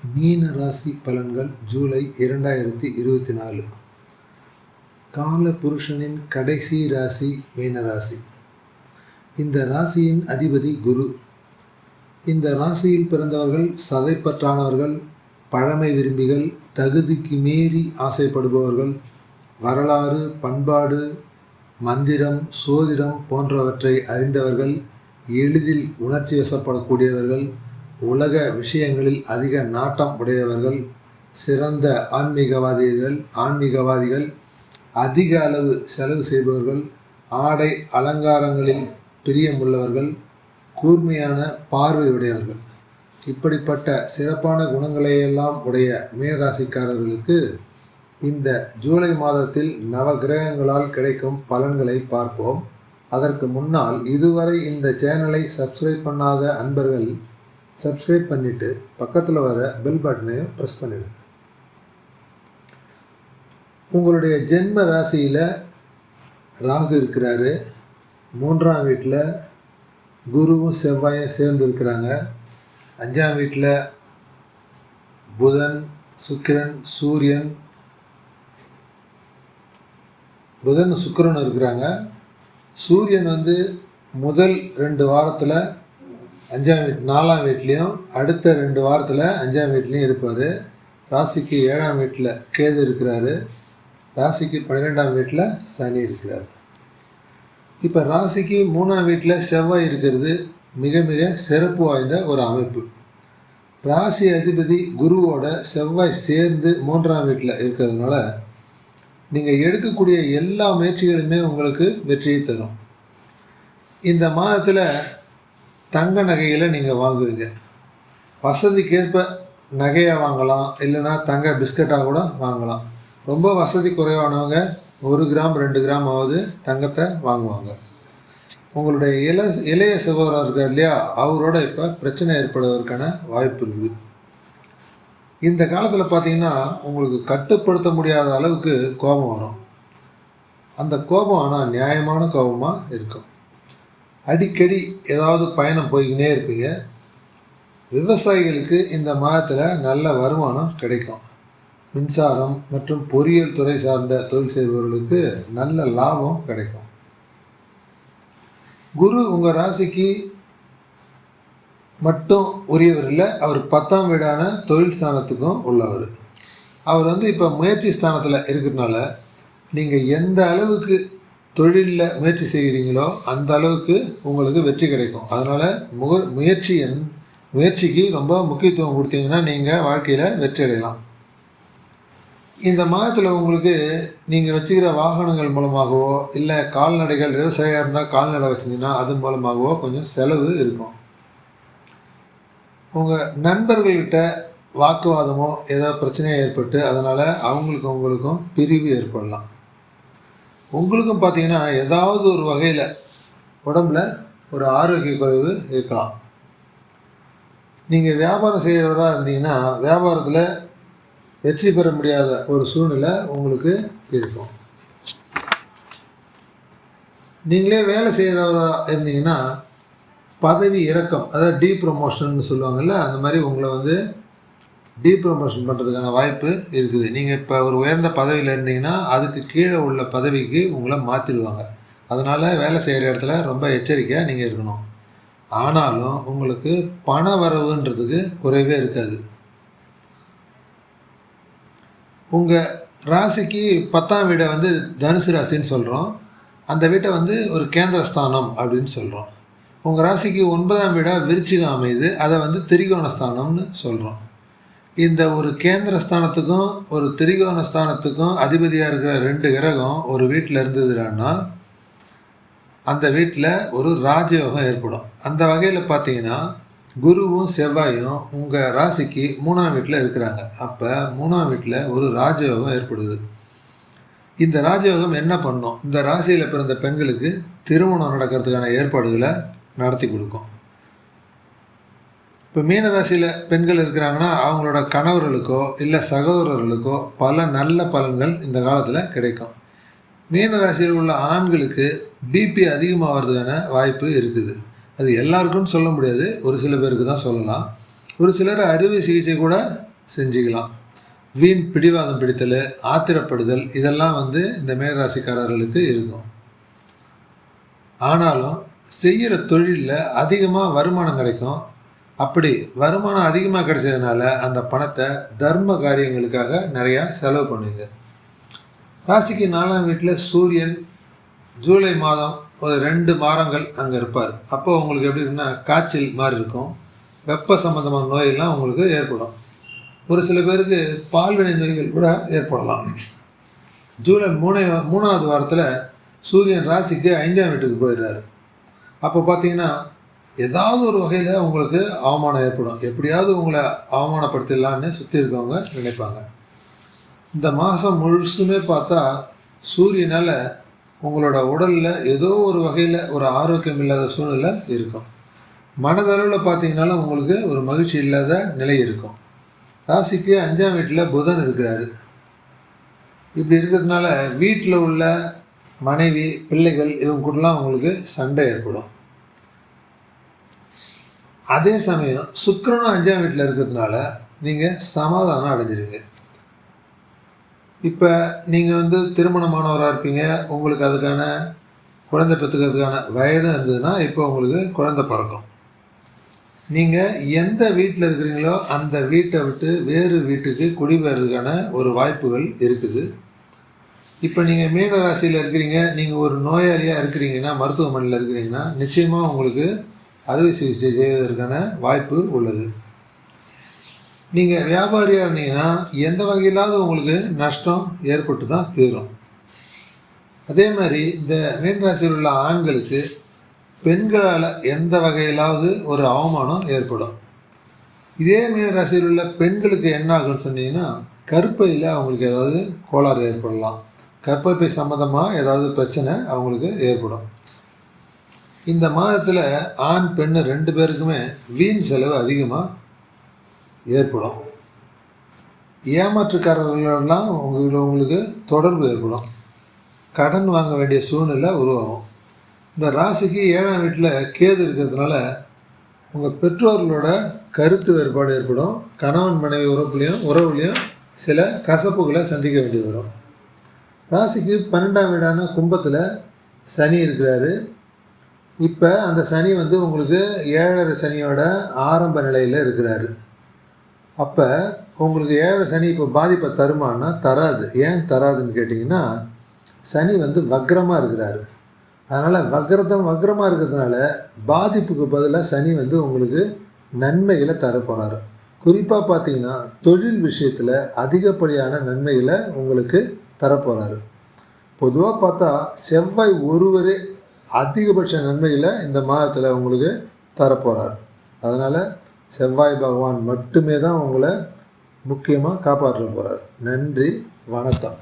மீன ராசி பலன்கள் ஜூலை இரண்டாயிரத்தி இருபத்தி நாலு கால புருஷனின் கடைசி ராசி மீன ராசி இந்த ராசியின் அதிபதி குரு. இந்த ராசியில் பிறந்தவர்கள் சதைப்பற்றானவர்கள் பழமை விரும்பிகள் தகுதிக்கு மீறி ஆசைப்படுபவர்கள் வரலாறு பண்பாடு மந்திரம் சோதிடம் போன்றவற்றை அறிந்தவர்கள் எளிதில் உணர்ச்சி வசப்படக்கூடியவர்கள் உலக விஷயங்களில் அதிக நாட்டம் உடையவர்கள் சிறந்த ஆன்மீகவாதிகள் ஆன்மீகவாதிகள் அதிக அளவு செலவு செய்பவர்கள் ஆடை அலங்காரங்களில் பிரியமுள்ளவர்கள் கூர்மையான பார்வையுடையவர்கள். இப்படிப்பட்ட சிறப்பான குணங்களையெல்லாம் உடைய மீனராசிக்காரர்களுக்கு இந்த ஜூலை மாதத்தில் நவகிரகங்களால் கிடைக்கும் பலன்களை பார்ப்போம். அதற்கு முன்னால் இதுவரை இந்த சேனலை சப்ஸ்கிரைப் பண்ணாத அன்பர்கள் சப்ஸ்கிரைப் பண்ணிவிட்டு பக்கத்தில் வர பெல் பட்டனையும் ப்ரெஸ் பண்ணிவிடுங்க உங்களுடைய ஜென்ம ராசியில் ராகு இருக்கிறாரு. மூன்றாம் வீட்டில் குருவும் செவ்வாயும் சேர்ந்து இருக்கிறாங்க. அஞ்சாம் வீட்டில் புதன் சுக்கிரன் சூரியன். புதன் சுக்கிரன் இருக்கிறாங்க. சூரியன் வந்து முதல் ரெண்டு வாரத்தில் அஞ்சாம் வீட் நாலாம் வீட்லேயும் அடுத்த ரெண்டு வாரத்தில் அஞ்சாம் வீட்லேயும் இருப்பார். ராசிக்கு ஏழாம் வீட்டில் கேது இருக்கிறாரு. ராசிக்கு பன்னிரெண்டாம் வீட்டில் சனி இருக்கிறார். இப்போ ராசிக்கு மூணாம் வீட்டில் செவ்வாய் இருக்கிறது மிக மிக சிறப்பு வாய்ந்த ஒரு அமைப்பு. ராசி அதிபதி குருவோட செவ்வாய் சேர்ந்து மூன்றாம் வீட்டில் இருக்கிறதுனால நீங்கள் எடுக்கக்கூடிய எல்லா முயற்சிகளுமே உங்களுக்கு வெற்றியை தரும். இந்த மாதத்தில் தங்க நகையில் நீங்கள் வாங்குவீங்க. வசதிக்கேற்ப நகையை வாங்கலாம். இல்லைன்னா தங்க பிஸ்கட்டாக கூட வாங்கலாம். ரொம்ப வசதி குறைவானவங்க ஒரு கிராம் ரெண்டு கிராம் ஆகுது தங்கத்தை வாங்குவாங்க. உங்களுடைய இள இளைய சகோதரர் இருக்கார் இல்லையா? அவரோட இப்போ பிரச்சனை ஏற்படுவதற்கான வாய்ப்பு இருக்குது. இந்த காலத்தில் பார்த்தீங்கன்னா உங்களுக்கு கட்டுப்படுத்த முடியாத அளவுக்கு கோபம் வரும். அந்த கோபம் ஆனால் நியாயமான கோபமாக இருக்கும். அடிக்கடி ஏதாவது பயணம் போய்கினே இருப்பீங்க. விவசாயிகளுக்கு இந்த மாதத்தில் நல்ல வருமானம் கிடைக்கும். மின்சாரம் மற்றும் பொறியியல் துறை சார்ந்த தொழில் செய்பவர்களுக்கு நல்ல லாபம் கிடைக்கும். குரு உங்கள் ராசிக்கு மட்டும் உரியவர் இல்லை அவர் பத்தாம் வீடான தொழில் ஸ்தானத்துக்கும் உள்ளவர். அவர் வந்து இப்போ முயற்சி ஸ்தானத்தில் இருக்கிறதுனால நீங்கள் எந்த அளவுக்கு தொழிலில் முயற்சி செய்கிறீங்களோ அந்த அளவுக்கு உங்களுக்கு வெற்றி கிடைக்கும். அதனால் முக முயற்சியின் முயற்சிக்கு ரொம்ப முக்கியத்துவம் கொடுத்தீங்கன்னா நீங்கள் வாழ்க்கையில் வெற்றி அடையலாம். இந்த மாதத்தில் உங்களுக்கு நீங்கள் வச்சுக்கிற வாகனங்கள் மூலமாகவோ இல்லை கால்நடைகள் விவசாயம் இருந்தால் கால்நடை வச்சுருந்தீங்கன்னா அது மூலமாகவோ கொஞ்சம் செலவு இருக்கும். உங்கள் நண்பர்கள்கிட்ட வாக்குவாதமோ ஏதோ பிரச்சனையாக ஏற்பட்டு அதனால் அவங்களுக்கும் உங்களுக்கும் பிரிவு ஏற்படலாம். உங்களுக்கும் பார்த்தீங்கன்னா ஏதாவது ஒரு வகையில் உடம்புல ஒரு ஆரோக்கிய குறைவு இருக்கலாம். நீங்கள் வியாபாரம் செய்கிறவராக இருந்தீங்கன்னா வியாபாரத்தில் வெற்றி பெற முடியாத ஒரு சூழ்நிலை உங்களுக்கு இருக்கும். நீங்களே வேலை செய்கிறவராக இருந்தீங்கன்னா பதவி இறக்கம் அதாவது டீ ப்ரொமோஷன் சொல்லுவாங்கள்ல அந்த மாதிரி உங்களை வந்து டீ ப்ரொமோஷன் பண்ணுறதுக்கான வாய்ப்பு இருக்குது. நீங்கள் இப்போ ஒரு உயர்ந்த பதவியில் இருந்தீங்கன்னா அதுக்கு கீழே உள்ள பதவிக்கு உங்களை மாற்றிடுவாங்க அதனால் வேலை செய்கிற இடத்துல ரொம்ப எச்சரிக்கையாக நீங்கள் இருக்கணும். ஆனாலும் உங்களுக்கு பண வரவுன்றதுக்கு குறைவே இருக்காது. உங்கள் ராசிக்கு பத்தாம் வீடை வந்து தனுசு ராசின்னு சொல்கிறோம் அந்த வீட்டை வந்து ஒரு கேந்திரஸ்தானம் அப்படின்னு சொல்கிறோம் உங்கள் ராசிக்கு ஒன்பதாம் வீடாக விருச்சிகம் அமையுது. அதை வந்து திரிகோணஸ்தானம்னு சொல்கிறோம் இந்த ஒரு கேந்திர ஸ்தானத்துக்கும் ஒரு திரிகோண ஸ்தானத்துக்கும் அதிபதியாக இருக்கிற ரெண்டு கிரகம் ஒரு வீட்டில் இருந்ததுன்னா அந்த வீட்டில் ஒரு ராஜயோகம் ஏற்படும். அந்த வகையில் பார்த்தீங்கன்னா குருவும் செவ்வாயும் உங்கள் ராசிக்கு மூணாம் வீட்டில் இருக்கிறாங்க. அப்போ மூணாம் வீட்டில் ஒரு ராஜயோகம் ஏற்படுது. இந்த ராஜயோகம் என்ன பண்ணும்? இந்த ராசியில் பிறந்த பெண்களுக்கு திருமணம் நடக்கிறதுக்கான ஏற்பாடுகளை நடத்தி கொடுக்கும். இப்போ மீன ராசியில் பெண்கள் இருக்கிறாங்கன்னா அவங்களோட கணவர்களுக்கோ இல்லை சகோதரர்களுக்கோ பல நல்ல பலன்கள் இந்த காலத்தில் கிடைக்கும். மீன ராசியில் உள்ள ஆண்களுக்கு பிபி அதிகமாகிறதுக்கான வாய்ப்பு இருக்குது. அது எல்லாருக்கும் சொல்ல முடியாது. ஒரு சில பேருக்கு தான் சொல்லலாம். ஒரு சிலர் அறுவை சிகிச்சை கூட செஞ்சுக்கலாம். வீண் பிடிவாதம் பிடித்தல் ஆத்திரப்படுதல் இதெல்லாம் வந்து இந்த மீனராசிக்காரர்களுக்கு இருக்கும். ஆனாலும் செய்கிற தொழிலில் அதிகமாக வருமானம் கிடைக்கும். அப்படி வருமானம் அதிகமாக கிடைச்சதுனால அந்த பணத்தை தர்ம காரியங்களுக்காக நிறையா செலவு பண்ணுவீங்க. ராசிக்கு நாலாம் வீட்டில் சூரியன் ஜூலை மாதம் ஒரு ரெண்டு மாதங்கள் அங்கே இருப்பார். அப்போ உங்களுக்கு எப்படி இருக்குன்னா காய்ச்சல் மாதிரி இருக்கும். வெப்ப சம்மந்தமான நோயெல்லாம் உங்களுக்கு ஏற்படும். ஒரு சில பேருக்கு பால்வினை நோய்கள் கூட ஏற்படலாம். ஜூலை மூணே மூணாவது வாரத்தில் சூரியன் ராசிக்கு ஐந்தாம் வீட்டுக்கு போயிடுறாரு. அப்போ பார்த்தீங்கன்னா ஏதாவது ஒரு வகையில் உங்களுக்கு அவமானம் ஏற்படும். எப்படியாவது உங்களை அவமானப்படுத்திடலான்னு சுற்றி இருக்கவங்க நினைப்பாங்க. இந்த மாதம் முழுசுமே பார்த்தா சூரியனால் உங்களோட உடலில் ஏதோ ஒரு வகையில் ஒரு ஆரோக்கியம் இல்லாத சூழ்நிலை இருக்கும். மனதளவில் பார்த்தீங்கனாலும் உங்களுக்கு ஒரு மகிழ்ச்சி இல்லாத நிலை இருக்கும். ராசிக்கு அஞ்சாம் வீட்டில் புதன் இருக்கிறாரு. இப்படி இருக்கிறதுனால வீட்டில் உள்ள மனைவி பிள்ளைகள் இவங்க கூடலாம் உங்களுக்கு சண்டை ஏற்படும். அதே சமயம் சுக்கரனும் அஞ்சாம் வீட்டில் இருக்கிறதுனால நீங்கள் சமாதானம் அடைஞ்சிருவீங்க. இப்போ நீங்கள் வந்து திருமணமானவராக இருப்பீங்க உங்களுக்கு அதுக்கான குழந்தை பெற்றுக்கிறதுக்கான வயதும் இருந்ததுன்னா இப்போ உங்களுக்கு குழந்தை பிறக்கும். நீங்கள் எந்த வீட்டில் இருக்கிறீங்களோ அந்த வீட்டை விட்டு வேறு வீட்டுக்கு குடிபெயர்றதுக்கான ஒரு வாய்ப்புகள் இருக்குது. இப்போ நீங்கள் மீன ராசியில் இருக்கிறீங்க நீங்கள் ஒரு நோயாளியாக இருக்கிறீங்கன்னா மருத்துவமனையில் இருக்கிறீங்கன்னா நிச்சயமாக உங்களுக்கு அறுவை சிகிச்சை செய்வதற்கான வாய்ப்பு உள்ளது. நீங்கள் வியாபாரியாக இருந்தீங்கன்னா எந்த வகையிலாவது உங்களுக்கு நஷ்டம் ஏற்பட்டு தான் தீரும். அதே மாதிரி இந்த மீனராசியில் உள்ள ஆண்களுக்கு பெண்களால் எந்த வகையிலாவது ஒரு அவமானம் ஏற்படும். இதே மீனராசியில் உள்ள பெண்களுக்கு என்ன ஆகும்னு சொன்னீங்கன்னா கருப்பையில் அவங்களுக்கு ஏதாவது கோளாறு ஏற்படலாம். கற்பப்பை சம்மந்தமாக ஏதாவது பிரச்சனை அவங்களுக்கு ஏற்படும். இந்த மாதத்தில் ஆண் பெண் ரெண்டு பேருக்குமே வீண் செலவு அதிகமாக ஏற்படும். ஏமாற்றுக்காரர்களெல்லாம் உங்களுக்கு உங்களுக்கு தொடர்பு ஏற்படும். கடன் வாங்க வேண்டிய சூழ்நிலை உருவாகும். இந்த ராசிக்கு ஏழாம் வீட்டில் கேது இருக்கிறதுனால உங்கள் பெற்றோர்களோட கருத்து வேறுபாடு ஏற்படும். கணவன் மனைவி உறவுலையும் உறவுலையும் சில கசப்புகளை சந்திக்க வேண்டி வரும். ராசிக்கு பன்னெண்டாம் வீடான கும்பத்தில் சனி இருக்கிறாரு. இப்போ அந்த சனி வந்து உங்களுக்கு ஏழரை சனியோட ஆரம்ப நிலையில் இருக்கிறாரு. அப்போ உங்களுக்கு ஏழரை சனி இப்போ பாதிப்பை தருமானா தராது. ஏன் தராதுன்னு கேட்டிங்கன்னா சனி வந்து வக்ரமாக இருக்கிறாரு. அதனால் வக்ரதம் வக்ரமாக இருக்கிறதுனால பாதிப்புக்கு பதிலாக சனி வந்து உங்களுக்கு நன்மைகளை தரப்போகிறாரு குறிப்பாக பார்த்தீங்கன்னா தொழில் விஷயத்தில் அதிகப்படியான நன்மைகளை உங்களுக்கு தரப்போகிறாரு பொதுவாக பார்த்தா செவ்வாய் ஒருவரே அதிகபட்ச நன்மையில் இந்த மாதத்தில் உங்களுக்கு தரப்போகிறார் அதனால் செவ்வாய் பகவான் மட்டுமே தான் உங்களை முக்கியமாக காப்பாற்ற போகிறார் நன்றி வணக்கம்.